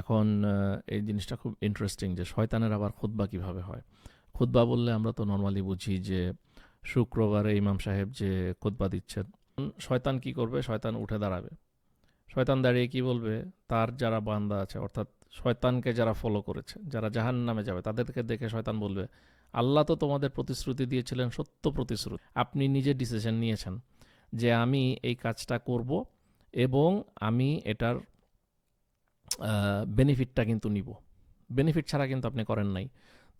এখন এই জিনিসটা খুব ইন্টারেস্টিং যে শয়তানের আবার খুতবা কীভাবে হয়? খুতবা বললে আমরা তো নর্মালি বুঝি যে শুক্রবারে ইমাম সাহেব যে খুতবা দিচ্ছেন, শয়তান কি করবে? শয়তান উঠে দাঁড়াবে। শয়তান দাঁড়িয়ে কি বলবে? তার যারা বান্দা আছে, অর্থাৎ শয়তানকে যারা ফলো করেছে, যারা জাহান নামে যাবে, তাদেরকে দেখে শয়তান বলবে, আল্লাহ তো তোমাদের প্রতিশ্রুতি দিয়েছিলেন সত্য প্রতিশ্রুতি। আপনি নিজে ডিসিশন নিয়েছেন যে আমি এই কাজটা করব এবং আমি এটার বেনিফিটটা কিন্তু নিব। বেনিফিট ছাড়া কিন্তু আপনি করেন নাই।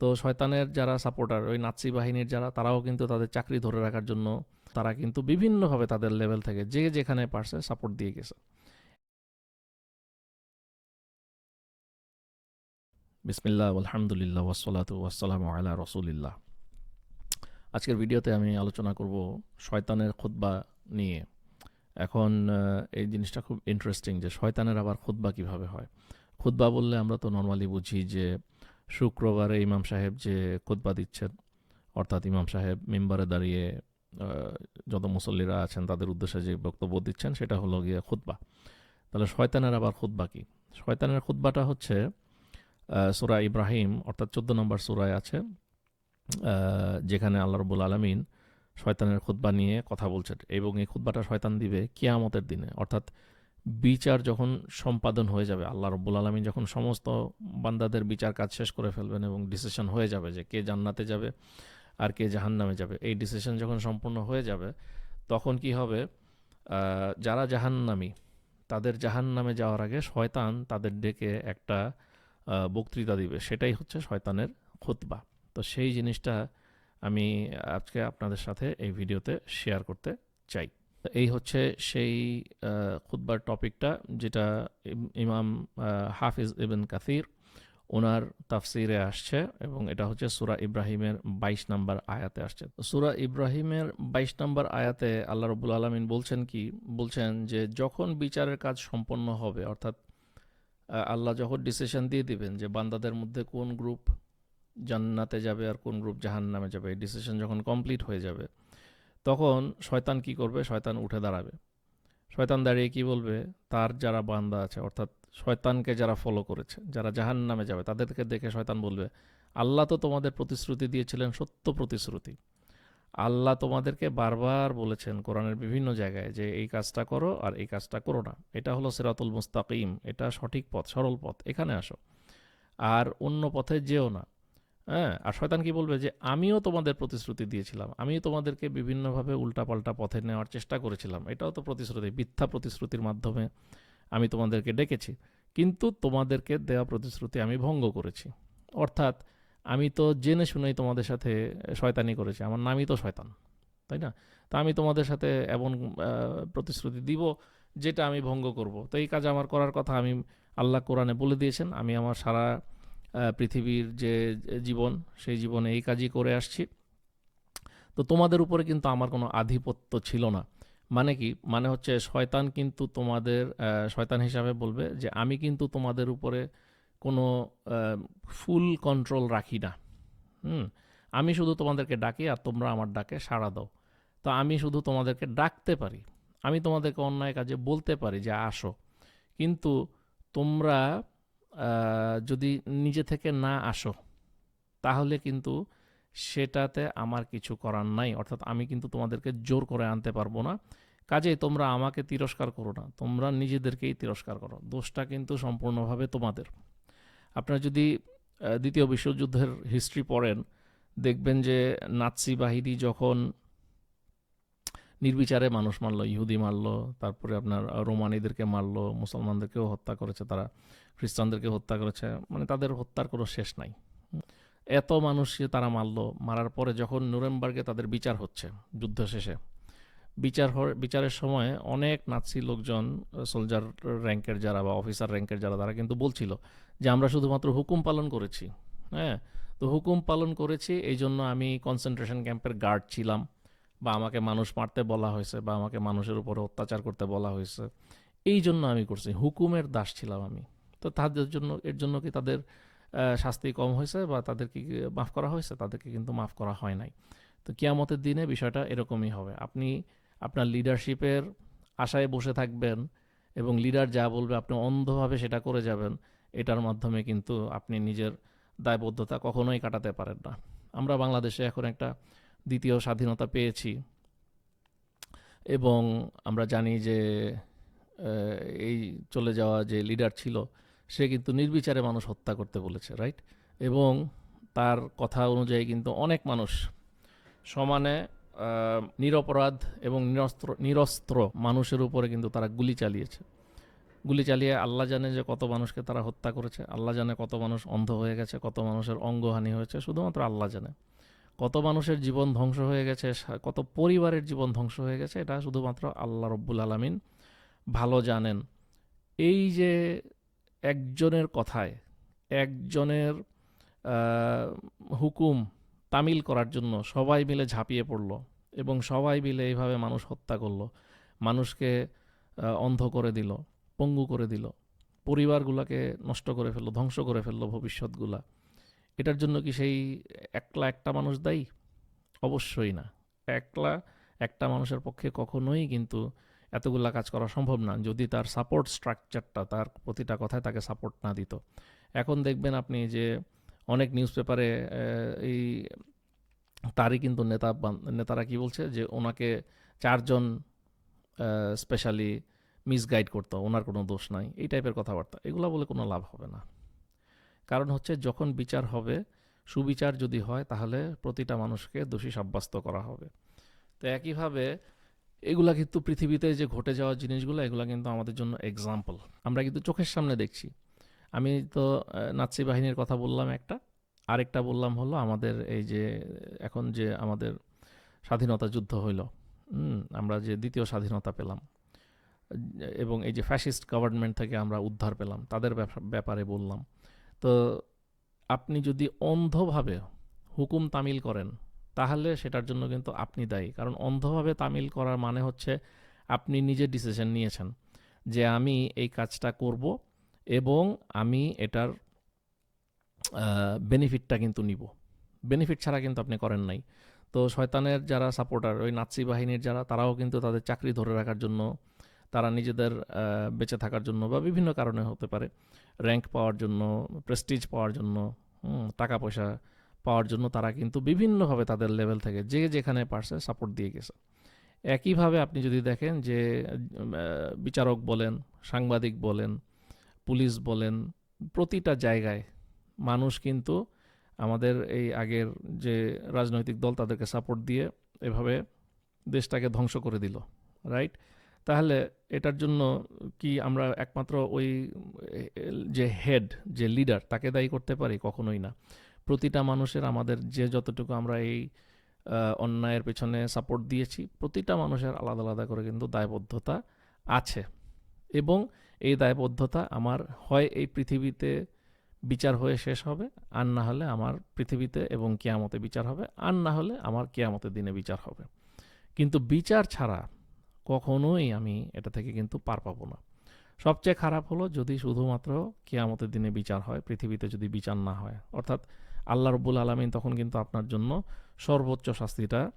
তো শয়তানের যারা সাপোর্টার ওই নাৎসি বাহিনীর যারা, তারাও কিন্তু তাদের চাকরি ধরে রাখার জন্য তারা কিন্তু বিভিন্নভাবে তাদের লেভেল থেকে যে যেখানে পারছে সাপোর্ট দিয়ে গেছে। বিসমিল্লাহ, আলহামদুলিল্লাহ ওয়াসলাত ওয়াসালাম আলা রসুলিল্লাহ। আজকের ভিডিওতে আমি আলোচনা করব শয়তানের খুতবা নিয়ে। এখন এই জিনিসটা খুব ইন্টারেস্টিং যে শয়তানের আবার খুতবা কীভাবে হয়? খুতবা বললে আমরা তো নর্মালি বুঝি যে শুক্রবারে ইমাম সাহেব যে খুতবা দিচ্ছেন, অর্থাৎ ইমাম সাহেব মেম্বারে দাঁড়িয়ে যত মুসল্লিরা আছেন তাদের উদ্দেশ্যে যে বক্তব্য দিচ্ছেন সেটা হলো গিয়ে খুতবা। তাহলে শয়তানের আবার খুতবা কি? শয়তানের খুতবাটা হচ্ছে সুরা ইব্রাহিম, অর্থাৎ চোদ্দ নম্বর সুরায় আছে যেখানে আল্লাহ রবুল আলমিন শয়তানের খুতবা নিয়ে কথা বলছেন এবং এই খুতবাটা শয়তান দিবে কিয়ামতের দিনে। অর্থাৎ বিচার যখন সম্পাদন হয়ে যাবে, আল্লাহ রব্বুল আলমিন যখন সমস্ত বান্দাদের বিচার কাজ শেষ করে ফেলবেন এবং ডিসিশন হয়ে যাবে যে কে জান্নাতে যাবে আর কে জাহান্নামে যাবে। এই ডিসিশন যখন সম্পূর্ণ হয়ে যাবে, তখন কি হবে? যারা জাহান্নামী, তাদের জাহান্নামে যাওয়ার আগে শয়তান তাদের ডেকে একটা বক্তৃতা দিবে। সেটাই হচ্ছে শয়তানের খুতবা। তো সেই জিনিসটা আমি আজকে আপনাদের সাথে এই ভিডিওতে শেয়ার করতে চাই। এই হচ্ছে সেই আহ, খুতবার টপিকটা যেটা ইমাম হাফিজ ইবেন কাসির ওনার তাফসিরে আসছে এবং এটা হচ্ছে সুরা ইব্রাহিমের বাইশ নম্বর আয়াতে আসছে। সুরা ইব্রাহিমের বাইশ নম্বর আয়াতে আল্লাহ রবুল আলমিন বলছেন কি? বলছেন যে যখন বিচারের কাজ সম্পন্ন হবে অর্থাৎ আল্লাহ যখন ডিসিশন দিয়ে দিবেন যে বান্দাদের মধ্যে কোন গ্রুপ জান্নাতে যাবে আর কোন গ্রুপ জাহান্নামে যাবে? এই ডিসিশন যখন কমপ্লিট হয়ে যাবে, তখন শয়তান কি করবে? শয়তান উঠে দাঁড়াবে। শয়তান দাঁড়িয়ে কি বলবে? তার যারা বান্দা আছে, অর্থাৎ শয়তানকে যারা ফলো করেছে, যারা জাহান নামে যাবে, তাদেরকে দেখে শয়তান বলবে, আল্লাহ তো তোমাদের প্রতিশ্রুতি দিয়েছিলেন সত্য প্রতিশ্রুতি। আল্লাহ তোমাদেরকে বারবার বলেছেন কোরআনের বিভিন্ন জায়গায় যে এই কাজটা করো আর এই কাজটা করো না। এটা হলো সেরাতুল মুস্তাকিম। এটা সঠিক পথ, সরল পথ। এখানে আসো। আর অন্য পথে যেও না। হ্যাঁ আর শয়তান কি বলবে যে, আমিও তোমাদের প্রতিশ্রুতি দিয়েছিলাম। আমিও তোমাদেরকে বিভিন্নভাবে উল্টাপাল্টা পথে নেওয়ার চেষ্টা করেছিলাম। এটাও তো প্রতিশ্রুতি, মিথ্যা প্রতিশ্রুতির মাধ্যমে আমি তোমাদেরকে ডেকেছি। কিন্তু তোমাদেরকে দেওয়া প্রতিশ্রুতি আমি ভঙ্গ করেছি। অর্থাৎ আমি তো জেনে শুনেই তোমাদের সাথে শয়তানি করেছি। আমার নামই তো শয়তান, তাই না? তা আমি তোমাদের সাথে এমন প্রতিশ্রুতি দিব যেটা আমি ভঙ্গ করব। তো এই কাজ আমার করার কথা আমি আল্লাহ কোরআনে বলে দিয়েছেন। আমি আমার সারা পৃথিবীর যে জীবন, সেই জীবনে এই কাজই করে আসছি। তো তোমাদের উপরে কিন্তু আমার কোনো আধিপত্য ছিল না। মানে কি? মানে হচ্ছে শয়তান কিন্তু তোমাদের শয়তান হিসাবে বলবে যে আমি কিন্তু তোমাদের উপরে কোনো ফুল কন্ট্রোল রাখি না। হুম? আমি শুধু তোমাদেরকে ডাকি আর তোমরা আমার ডাকে সাড়া দাও। তো আমি শুধু তোমাদেরকে ডাকতে পারি। আমি তোমাদেরকে অন্যায় কাজে বলতে পারি যে আসো। কিন্তু তোমরা যদি নিজে থেকে না আসো, তাহলে কিন্তু সেটাতে আমার কিছু করার নাই। অর্থাৎ আমি কিন্তু তোমাদেরকে জোর করে আনতে পারব না। কাজেই তোমরা আমাকে তিরস্কার করো না। তোমরা নিজেদেরকেই তিরস্কার করো। দোষটা কিন্তু সম্পূর্ণভাবে তোমাদের। আপনারা যদি দ্বিতীয় বিশ্বযুদ্ধের হিস্ট্রি পড়েন, দেখবেন যে নাৎসি বাহিনী যখন নির্বিচারে মানুষ মারলো, ইহুদি মারলো, তারপরে আপনার রোমানিদেরকে মারল, মুসলমানদেরকেও হত্যা করেছে তারা। খ্রিস্টানদেরকে হত্যা করেছে মানে তাদের হত্যার কোনো শেষ নাই। এত মানুষকে তারা মারলো, মারার পরে যখন নুরেমবার্গে তাদের বিচার হচ্ছে, যুদ্ধ শেষে, বিচার বিচারের সময় অনেক নাৎসি লোকজন সোলজার র্যাঙ্কের যারা বা অফিসার র্যাঙ্কের যারা, তারা কিন্তু বলছিল যে, আমরা শুধুমাত্র হুকুম পালন করেছি। হ্যাঁ তো হুকুম পালন করেছি, এই জন্য আমি কনসেন্ট্রেশন ক্যাম্পের গার্ড ছিলাম বা আমাকে মানুষ মারতে বলা হয়েছে বা আমাকে মানুষের উপরে অত্যাচার করতে বলা হয়েছে। এই জন্য আমি করছি। হুকুমের দাস ছিলাম আমি। তো তাদের জন্য, এর জন্য কি তাদের শাস্তি কম হয়েছে বা তাদেরকে মাফ করা হয়েছে? তাদেরকে কিন্তু মাফ করা হয় নাই। তো কিয়ামতের দিনে বিষয়টা এরকমই হবে। আপনি আপনার লিডারশিপের আশায় বসে থাকবেন এবং লিডার যা বলবে আপনি অন্ধভাবে সেটা করে যাবেন, এটার মাধ্যমে কিন্তু আপনি নিজের দায়বদ্ধতা কখনোই কাটাতে পারেন না। আমরা বাংলাদেশে এখন একটা দ্বিতীয় স্বাধীনতা পেয়েছি এবং আমরা জানি যে এই চলে যাওয়া যে লিডার ছিল সে কিন্তু নির্বিচারে মানুষ হত্যা করতে বলেছে রাইট এবং তার কথা অনুযায়ী কিন্তু অনেক মানুষ সমানে নিরপরাধ এবং নিরস্ত্র নিরস্ত্র মানুষের উপরে কিন্তু তারা গুলি চালিয়েছে। গুলি চালিয়ে আল্লাহ জানে যে কত মানুষকে তারা হত্যা করেছে, আল্লাহ জানে কত মানুষ অন্ধ হয়ে গেছে, কত মানুষের অঙ্গহানি হয়েছে, শুধুমাত্র আল্লাহ জানে। কত মানুষের জীবন ধ্বংস হয়ে গেছে কত পরিবারের জীবন ধ্বংস হয়ে গেছে, এটা শুধুমাত্র আল্লাহ রব্বুল আলমিন ভালো জানেন। এই যে একজনের কথায়, একজনের হুকুম তামিল করার জন্য সবাই মিলে ঝাঁপিয়ে পড়ল এবং সবাই মিলে এইভাবে মানুষ হত্যা করল। মানুষকে অন্ধ করে দিল, পঙ্গু করে দিল, পরিবারগুলোকে নষ্ট করে ফেলল, ধ্বংস করে ফেলল ভবিষ্যৎগুলা। এটার জন্য কি সেই একলা একটা মানুষ দায়ী? অবশ্যই না। একলা একটা মানুষের পক্ষে কখনোই কিন্তু এতগুলা কাজ করা সম্ভব না, যদি তার সাপোর্ট স্ট্রাকচারটা তার প্রতিটা কথায় তাকে সাপোর্ট না দিত। এখন দেখবেন আপনি যে অনেক নিউজ পেপারে এই তারই কিন্তু নেতা নেতারা কি বলছে যে ওনাকে চারজন স্পেশালি মিসগাইড করতো, ওনার কোনো দোষ নাই, এই টাইপের কথাবার্তা। এগুলো বলে কোনো লাভ হবে না। কারণ হচ্ছে যখন বিচার হবে, সুবিচার যদি হয় তাহলে প্রতিটা মানুষকে দোষী সাব্যস্ত করা হবে। তো একইভাবে এগুলা কিন্তু পৃথিবীতে যে ঘটে যাওয়া জিনিসগুলো, এগুলা কিন্তু আমাদের জন্য এক্সাম্পল আমরা কিন্তু চোখের সামনে দেখছি। আমি তো নাৎসি বাহিনীর কথা বললাম একটা। আরেকটা বললাম হলো আমাদের এই যে, এখন যে আমাদের স্বাধীনতা যুদ্ধ হইল আমরা যে দ্বিতীয় স্বাধীনতা পেলাম, এবং এই যে ফ্যাসিস্ট গভর্নমেন্ট থেকে আমরা উদ্ধার পেলাম, তাদের ব্যাপা- ব্যাপারে বললাম। তো আপনি যদি অন্ধভাবে হুকুম তামিল করেন তাহলে সেটার জন্য কিন্তু আপনি দায়ী। কারণ অন্ধভাবে তামিল করার মানে হচ্ছে আপনি নিজে ডিসিশন নিয়েছেন যে আমি এই কাজটা করব এবং আমি এটার বেনিফিটটা কিন্তু নিব। বেনিফিট ছাড়া কিন্তু আপনি করেন নাই। তো শয়তানের যারা সাপোর্টার ওই নাৎসি বাহিনীর যারা, তারাও কিন্তু তাদের চাকরি ধরে রাখার জন্য, তারা নিজেদের বেঁচে থাকার জন্য বা বিভিন্ন কারণে হতে পারে। র্যাঙ্ক পাওয়ার জন্য প্রেস্টিজ পাওয়ার জন্য টাকা পয়সা পাওয়ার জন্য তারা কিন্তু বিভিন্নভাবে তাদের লেভেল থেকে যে যেখানে পারছে সাপোর্ট দিয়ে গেছে। একইভাবে আপনি যদি দেখেন যে বিচারক বলেন, সাংবাদিক বলেন, পুলিশ বলেন, প্রতিটা জায়গায় মানুষ কিন্তু আমাদের এই আগের যে রাজনৈতিক দল তাদেরকে সাপোর্ট দিয়ে এভাবে দেশটাকে ধ্বংস করে দিল রাইট তাহলে এটার জন্য কি আমরা একমাত্র ওই যে হেড যে লিডার তাকে দায়ী করতে পারি? কখনোই না। প্রতিটা মানুষের আমাদের যে যতটুকু আমরা এই অন্যায়ের পেছনে সাপোর্ট দিয়েছি, প্রতিটা মানুষের আলাদা আলাদা করে কিন্তু দায়বদ্ধতা আছে। এবং এই দায়বদ্ধতা আমার হয় এই পৃথিবীতে বিচার হয়ে শেষ হবে, আর না হলে আমার পৃথিবীতে এবং কেয়ামতে বিচার হবে, আর না হলে আমার কেয়ামতের দিনে বিচার হবে। কিন্তু বিচার ছাড়া কখনোই আমি এটা থেকে কিন্তু পার পাবো না। সবচেয়ে খারাপ হলো যদি শুধুমাত্র কেয়ামতের দিনে বিচার হয়, পৃথিবীতে যদি বিচার না হয়, অর্থাৎ আল্লাহ রব্বুল আলমিন তখন কিন্তু আপনার জন্য সর্বোচ্চ শাস্তিটা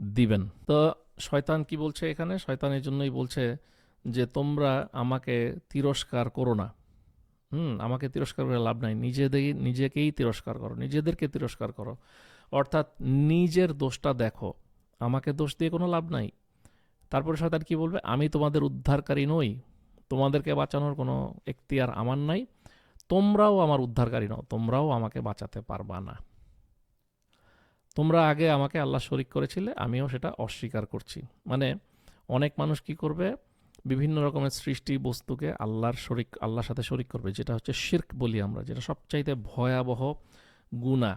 দিবেন। তো শয়তান কি বলছে এখানে? শয়তানের জন্যই বলছে যে, তোমরা আমাকে তিরস্কার করো না। হুম, আমাকে তিরস্কার করে লাভ নাই। নিজেদের নিজেকেই তিরস্কার করো, নিজেদেরকে তিরস্কার করো। অর্থাৎ নিজের দোষটা দেখো। আমাকে দোষ দিয়ে কোনো লাভ নাই। তারপরে শয়তান কি বলবে? আমি তোমাদের উদ্ধারকারী নই। তোমাদেরকে বাঁচানোর কোনো এখতিয়ার আমার নাই। তোমরাও আমার উদ্ধারকারী নও, তোমরাও আমাকে বাঁচাতে পারবা না। তোমরা আগে আমাকে আল্লাহ শরিক করেছিলে, আমিও সেটা অস্বীকার করছি। মানে অনেক মানুষ কি করবে? বিভিন্ন রকমের সৃষ্টি বস্তুকে আল্লাহর শরিক, আল্লাহর সাথে শরিক করবে, যেটা হচ্ছে শির্ক বলি আমরা, যেটা সবচাইতে ভয়াবহ গুণা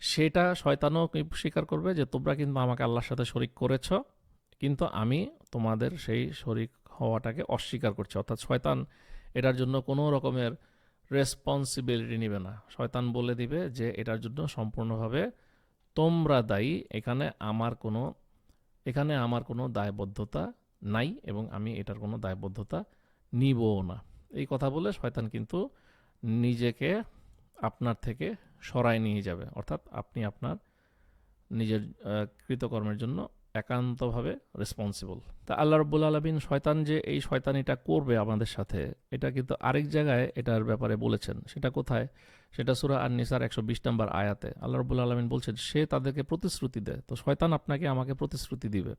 সেটা শয়তানও স্বীকার করবে যে, তোমরা কিন্তু আমাকে আল্লাহর সাথে শরিক করেছ, কিন্তু আমি তোমাদের সেই শরিক হওয়াটাকে অস্বীকার করছি। অর্থাৎ শয়তান এটার জন্য কোনো রকমের রেসপন্সিবিলিটি নেবে না। শয়তান বলে দিবে যে এটার জন্য সম্পূর্ণভাবে তোমরা দায়ী। এখানে আমার কোনো, এখানে আমার কোনো দায়বদ্ধতা নাই এবং আমি এটার কোনো দায়বদ্ধতা নিবও না। এই কথা বলে শয়তান কিন্তু নিজেকে আপনার থেকে সরায় নিয়ে যাবে। অর্থাৎ আপনি আপনার নিজের কৃতকর্মের জন্য একান্তভাবে রেসপন্সিবল তা আল্লাহ রব্বুল আলমিন শয়তান যে এই শয়তানিটা করবে আমাদের সাথে, এটা কিন্তু আরেক জায়গায় এটার ব্যাপারে বলেছেন। সেটা কোথায়? সেটা সুরা আর নিসার একশো বিশ নম্বর আয়াতে। আল্লাহ রব্বুল আলমিন বলছেন, সে তাদেরকে প্রতিশ্রুতি দেয় তো শয়তান আপনাকে আমাকে প্রতিশ্রুতি দিবে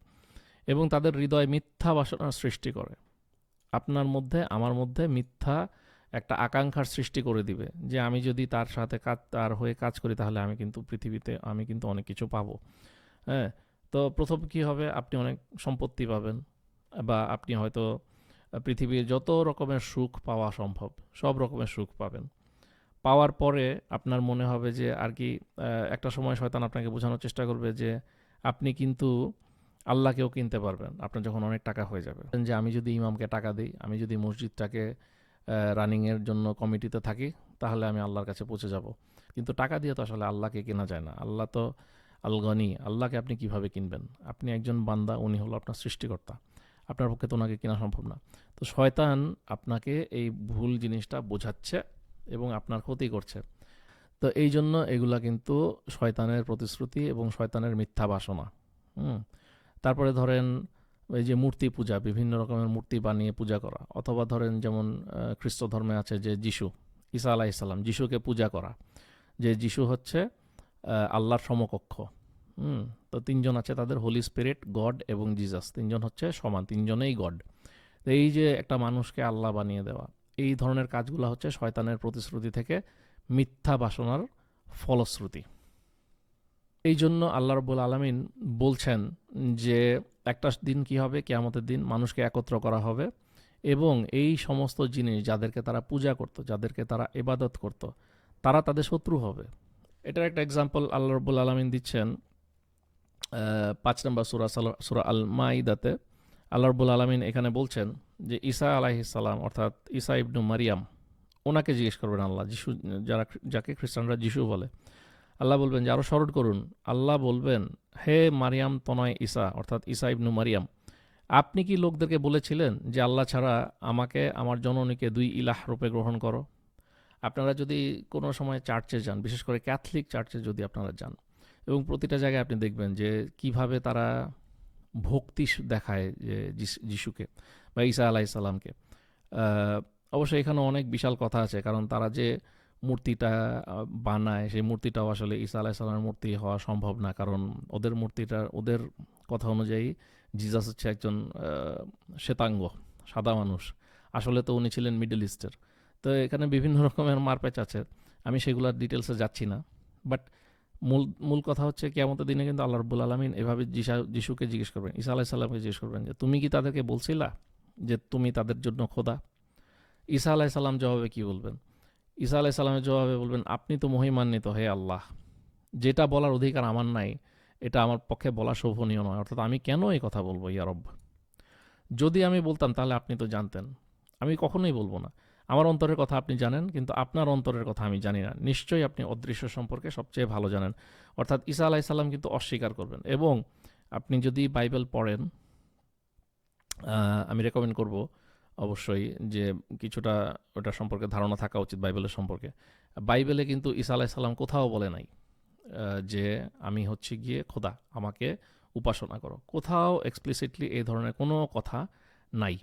এবং তাদের হৃদয়ে মিথ্যা বাসনার সৃষ্টি করে। আপনার মধ্যে, আমার মধ্যে মিথ্যা একটা আকাঙ্ক্ষার সৃষ্টি করে দিবে যে আমি যদি তার সাথে কাজ তার হয়ে কাজ করি তাহলে আমি কিন্তু পৃথিবীতে, আমি কিন্তু অনেক কিছু পাবো। হ্যাঁ? তো প্রথম কি হবে? আপনি অনেক সম্পত্তি পাবেন বা আপনি হয়তো পৃথিবীর যত রকমের সুখ পাওয়া সম্ভব, সব রকমের সুখ পাবেন। পাওয়ার পরে আপনার মনে হবে যে আর কি একটা সময় শয়তান আপনাকে বোঝানোর চেষ্টা করবে যে আপনি কিন্তু আল্লাহকেও কিনতে পারবেন। আপনার যখন অনেক টাকা হয়ে যাবে। যে আমি যদি ইমামকে টাকা দিই, আমি যদি মসজিদটাকে রানিংয়ের জন্য কমিটিতে থাকি, তাহলে আমি আল্লাহর কাছে পৌঁছে যাব। কিন্তু টাকা দিয়ে তো আসলে আল্লাহকে কেনা যায় না। আল্লাহ তো আলগনি, আল্লাহকে আপনি কীভাবে কিনবেন? আপনি একজন বান্দা, উনি হলো আপনার সৃষ্টিকর্তা। আপনার পক্ষে তো ওনাকে কেনা সম্ভব না। তো শয়তান আপনাকে এই ভুল জিনিসটা বোঝাচ্ছে এবং আপনার ক্ষতি করছে। তো এই জন্য এগুলা কিন্তু শয়তানের প্রতিশ্রুতি এবং শয়তানের মিথ্যা বাসনা। হুম? তারপরে ধরেন এই যে মূর্তি পূজা, বিভিন্ন রকমের মূর্তি বানিয়ে পূজা করা। অথবা ধরেন যেমন খ্রিস্ট ধর্মে আছে যে যিশু, ঈসা আলাইসাল্লাম যিশুকে পূজা করা। যে যিশু হচ্ছে আল্লাহর সমকক্ষ। হুম, তো তিনজন আছে তাদের হোলি স্পিরিট গড এবং জিজাস তিনজন হচ্ছে সমান, তিনজনেই গড তো এই যে একটা মানুষকে আল্লাহ বানিয়ে দেওয়া, এই ধরনের কাজগুলো হচ্ছে শয়তানের প্রতিশ্রুতি থেকে মিথ্যা বাসনার ফলশ্রুতি। এই জন্য আল্লাহ রব্বুল আলমিন বলছেন যে একটা দিন কি হবে? কেয়ামতের দিন মানুষকে একত্র করা হবে এবং এই সমস্ত জিনিস যাদেরকে তারা পূজা করত, যাদেরকে তারা এবাদত করত, তারা তাদের শত্রু হবে। এটার একটা এক্সাম্পল আল্লাহ রব্বুল আলমিন দিচ্ছেন পাঁচ নম্বর সুরা সুরা আল মাইদাতে আল্লাহ রব্বুল আলমিন এখানে বলছেন যে ঈসা আলাইহিসাল্লাম অর্থাৎ ঈসা ইবনু মারিয়াম, ওনাকে জিজ্ঞেস করবেন আল্লাহ, যিশু, যারা যাকে খ্রিস্টানরা যিশু বলে, আল্লাহ বলবেন যে আরও স্মরণ করুন। আল্লাহ বলবেন, হে মারিয়াম তনয় ঈসা অর্থাৎ ঈসা ইবনু মারিয়াম, আপনি কি লোকদেরকে বলেছিলেন যে আল্লাহ ছাড়া আমাকে, আমার জননীকে দুই ইলাহ রূপে গ্রহণ করো? আপনারা যদি কোনো সময় চার্চে যান, বিশেষ করে ক্যাথলিক চার্চে যদি আপনারা যান এবং প্রতিটা জায়গায় আপনি দেখবেন যে কীভাবে তারা ভক্তি দেখায় যে যিশুকে বা ঈসা আলাইসাল্লামকে অবশ্যই এখানে অনেক বিশাল কথা আছে, কারণ তারা যে মূর্তিটা বানায় সেই মূর্তিটাও আসলে ঈসা আলাইসাল্লামের মূর্তি হওয়া সম্ভব না, কারণ ওদের মূর্তিটা, ওদের কথা অনুযায়ী জিজাস হচ্ছে একজন শ্বেতাঙ্গ, সাদা মানুষ। আসলে তো উনি ছিলেন মিডল ইস্টের। তো এখানে বিভিন্ন রকমের মারপ্যাচ আছে। আমি সেগুলোর ডিটেলসে যাচ্ছি না। বাট মূল মূল কথা হচ্ছে কেমতের দিনে কিন্তু আল্লাহ রব্বুল আলমিন এভাবে যিশা যিশুকে জিজ্ঞেস করবেন, ঈসা আলাইসাল্লামকে জিজ্ঞেস করবেন যে, তুমি কি তাদেরকে বলছিলা যে, তুমি তাদের জন্য খোদা? ঈসা আলাইসাল্লাম জবাবে কি বলবেন? ঈসা আলাইসাল্লামের জবাবে বলবেন, আপনি তো মহিমান্বিত, হে আল্লাহ। যেটা বলার অধিকার আমার নাই, এটা আমার পক্ষে বলা শোভনীয় নয়। অর্থাৎ আমি কেন এই কথা বলব, ইয়া রব্ব যদি আমি বলতাম, তাহলে আপনি তো জানতেন। আমি কখনোই বলব না। আমার অন্তরের কথা আপনি জানেন, কিন্তু আপনার অন্তরের কথা আমি জানি না। নিশ্চয়ই আপনি অদৃশ্য সম্পর্কে সবচেয়ে ভালো জানেন। অর্থাৎ ঈসা আলাইসাল্লাম কিন্তু অস্বীকার করবেন এবং আপনি যদি বাইবেল পড়েন আমি রেকমেন্ড করব অবশ্যই যে কিছুটা ওটা সম্পর্কে ধারণা থাকা উচিত বাইবেলের সম্পর্কে। বাইবেলে কিন্তু ঈসা আলাইসাল্লাম কোথাও বলে নাই যে আমি হচ্ছে গিয়ে খোদা, আমাকে উপাসনা করো। কোথাও এক্সপ্লিসিটলি এই ধরনের কোনো কথা নাই।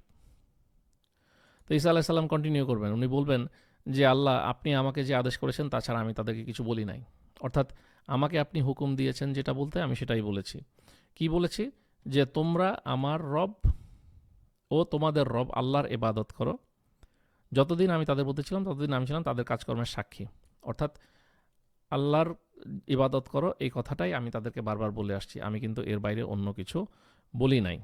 তো ঈসা আলাইসাল্লাম কন্টিনিউ করবেন। উনি বলবেন যে, আল্লাহ, আপনি আমাকে যে আদেশ করেছেন, তাছাড়া আমি তাদেরকে কিছু বলি নাই। অর্থাৎ আমাকে আপনি হুকুম দিয়েছেন যেটা বলতে, আমি সেটাই বলেছি। কি বলেছি? যে, তোমরা আমার রব ও তোমাদের রব আল্লাহর এবাদত করো। যতদিন আমি তাদের বলতে ছিলাম, ততদিন আমি ছিলাম তাদের কাজকর্মের সাক্ষী। অর্থাৎ আল্লাহর ইবাদত করো, এই কথাটাই আমি তাদেরকে বারবার বলে আসছি। আমি কিন্তু এর বাইরে অন্য কিছু বলি নাই।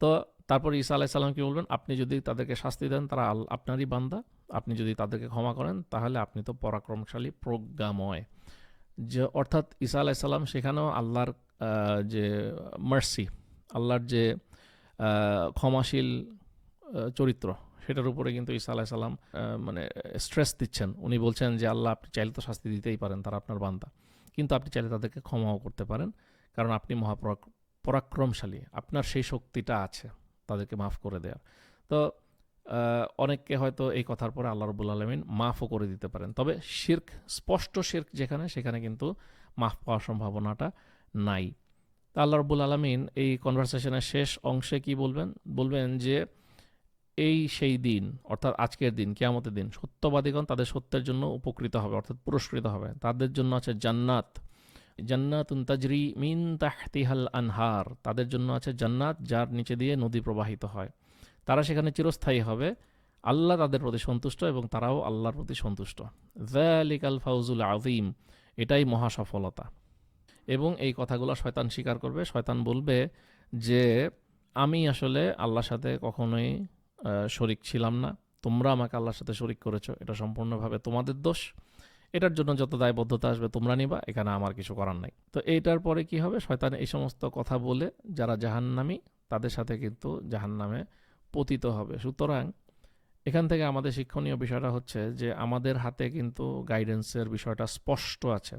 তো তারপর ঈসা কি বলবেন আপনি যদি তাদেরকে শাস্তি দেন তারা আপনারই বান্দা। আপনি যদি তাদেরকে ক্ষমা করেন তাহলে আপনি তো পরাক্রমশালী প্রজ্ঞাময়। যে অর্থাৎ ঈসা আলাইসাল্লাম সেখানেও আল্লাহর যে মার্সি আল্লাহর যে ক্ষমাশীল চরিত্র সেটার উপরে কিন্তু ঈসা আলাইসাল্লাম আহ, মানে স্ট্রেস দিচ্ছেন। উনি বলছেন যে আল্লাহ আপনি চাইলে তো শাস্তি দিতেই পারেন তারা আপনার বান্দা। কিন্তু আপনি চাইলে তাদেরকে ক্ষমাও করতে পারেন কারণ আপনি মহাপরাক পরাক্রমশালী আপনার সেই শক্তিটা আছে। তাদেরকে মাফ করে দেওয়ার তো অনেককে হয়তো এই কথার পরে আল্লাহ রবুল আলমিন মাফও করে দিতে পারেন। তবে শির্ক, স্পষ্ট শির্ক যেখানে, সেখানে কিন্তু মাফ পাওয়ার সম্ভাবনাটা নাই। তা আল্লাহ রব্বুল আলমিন এই কনভারসেশনের শেষ অংশে কি বলবেন? বলবেন যে, এই সেই দিন, অর্থাৎ আজকের দিন, কেয়ামতের দিন, সত্যবাদীগণ তাদের সত্যের জন্য উপকৃত হবে, অর্থাৎ পুরস্কৃত হবে। তাদের জন্য আছে জান্নাত। জান্নাতুন তাজরি মিন তাহতিহাল আনহার, তাদের জন্য আছে জান্নাত যার নিচে দিয়ে নদী প্রবাহিত হয়। তারা সেখানে চিরস্থায়ী হবে। আল্লাহ তাদের প্রতি সন্তুষ্ট এবং তারাও আল্লাহর প্রতি সন্তুষ্ট। আল ফাউজুল আজিম এটাই মহা সফলতা এবং এই কথাগুলো শয়তান স্বীকার করবে। শয়তান বলবে যে, আমি আসলে আল্লাহর সাথে কখনোই শরিক ছিলাম না। তোমরা আমাকে আল্লাহর সাথে শরিক করেছ। এটা সম্পূর্ণভাবে তোমাদের দোষ। এটার জন্য যত দায়বদ্ধতা আসবে তোমরা নিবা, এখানে আমার কিছু করার নাই। তো এইটার পরে কি হবে? শয়তান এই সমস্ত কথা বলে যারা জাহান্নামী, তাদের সাথে কিন্তু জাহান্নামে পতিত হবে। সুতরাং এখান থেকে আমাদের শিক্ষণীয় বিষয়টা হচ্ছে যে আমাদের হাতে কিন্তু গাইডেন্সের বিষয়টা স্পষ্ট আছে।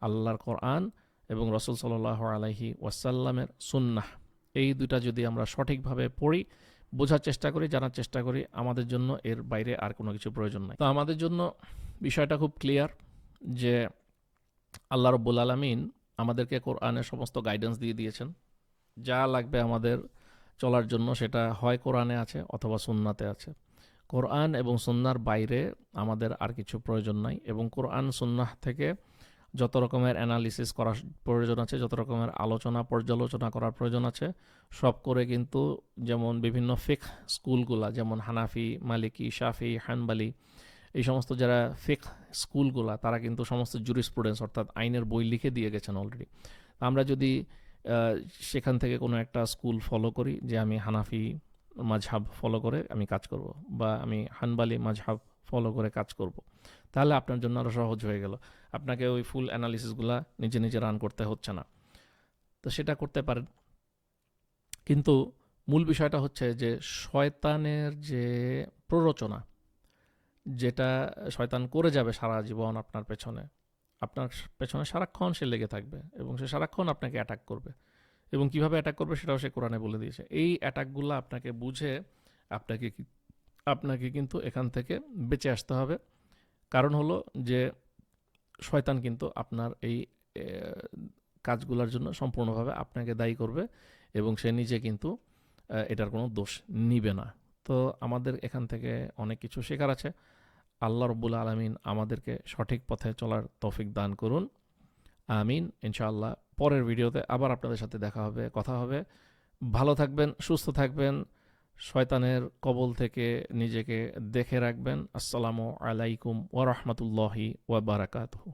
আল্লাহর কোরআন এবং রসুল সাল্লাহ আলাইহি ওয়াসাল্লামের সুন্নাহ। এই দুটা যদি আমরা সঠিকভাবে পড়ি বোঝার চেষ্টা করি, জানার চেষ্টা করি, আমাদের জন্য এর বাইরে আর কোনো কিছু প্রয়োজন নাই। তো আমাদের জন্য বিষয়টা খুব ক্লিয়ার যে আল্লাহ রব্বুল আলমিন আমাদেরকে কোরআনের সমস্ত গাইডেন্স দিয়ে দিয়েছেন। যা লাগবে আমাদের চলার জন্য সেটা হয় কোরআনে আছে অথবা সুন্নাতে আছে। কোরআন এবং সুন্নার বাইরে আমাদের আর কিছু প্রয়োজন নাই এবং কোরআন সুন্নাহ থেকে যত রকমের অ্যানালিসিস করার প্রয়োজন আছে, যত রকমের আলোচনা, পর্যালোচনা করার প্রয়োজন আছে, সব করে কিন্তু যেমন বিভিন্ন ফিক স্কুলগুলা, যেমন হানাফি, মালিকি, শাফি, হানবালি, এই সমস্ত যারা ফিক স্কুলগুলা, তারা কিন্তু সমস্ত জুরিসপ্রুডেন্স অর্থাৎ আইনের বই লিখে দিয়ে গেছেন অলরেডি আমরা যদি সেখান থেকে কোনো একটা স্কুল ফলো করি, যে আমি হানাফি মাঝহাব ফলো করে আমি কাজ করব, বা আমি হানবালি মাঝহাব ফলো করে কাজ করব। তাহলে আপনার জন্য আরও সহজ হয়ে গেল। আপনাকে ওই ফুল অ্যানালিসিসগুলা নিজে নিজে রান করতে হচ্ছে না। তো সেটা করতে পারেন। কিন্তু মূল বিষয়টা হচ্ছে যে শয়তানের যে প্ররোচনা, যেটা শয়তান করে যাবে সারা জীবন আপনার পেছনে আপনার পেছনে সারাক্ষণ সে লেগে থাকবে এবং সে সারাক্ষণ আপনাকে অ্যাটাক করবে। এবং কীভাবে অ্যাটাক করবে সেটাও সে কোরআনে বলে দিয়েছে। এই অ্যাটাকগুলো আপনাকে বুঝে আপনাকে আপনাকে কিন্তু এখান থেকে বেঁচে আসতে হবে। কারণ হলো যে শয়তান কিন্তু আপনার এই কাজগুলোর জন্য সম্পূর্ণভাবে আপনাকে দায়ী করবে এবং সে নিজে কিন্তু এটার কোনো দোষ নিবে না। তো আমাদের এখান থেকে অনেক কিছু শেখার আছে। আল্লাহ রব্বুল আলমিন আমাদেরকে সঠিক পথে চলার তৌফিক দান করুন। আমিন। ইনশাআল্লাহ পরের ভিডিওতে আবার আপনাদের সাথে দেখা হবে, কথা হবে। ভালো থাকবেন, সুস্থ থাকবেন। শয়তানের কবল থেকে নিজেকে দেখে রাখবেন। আসসালামু আলাইকুম ওয়া বারাকাতুহু।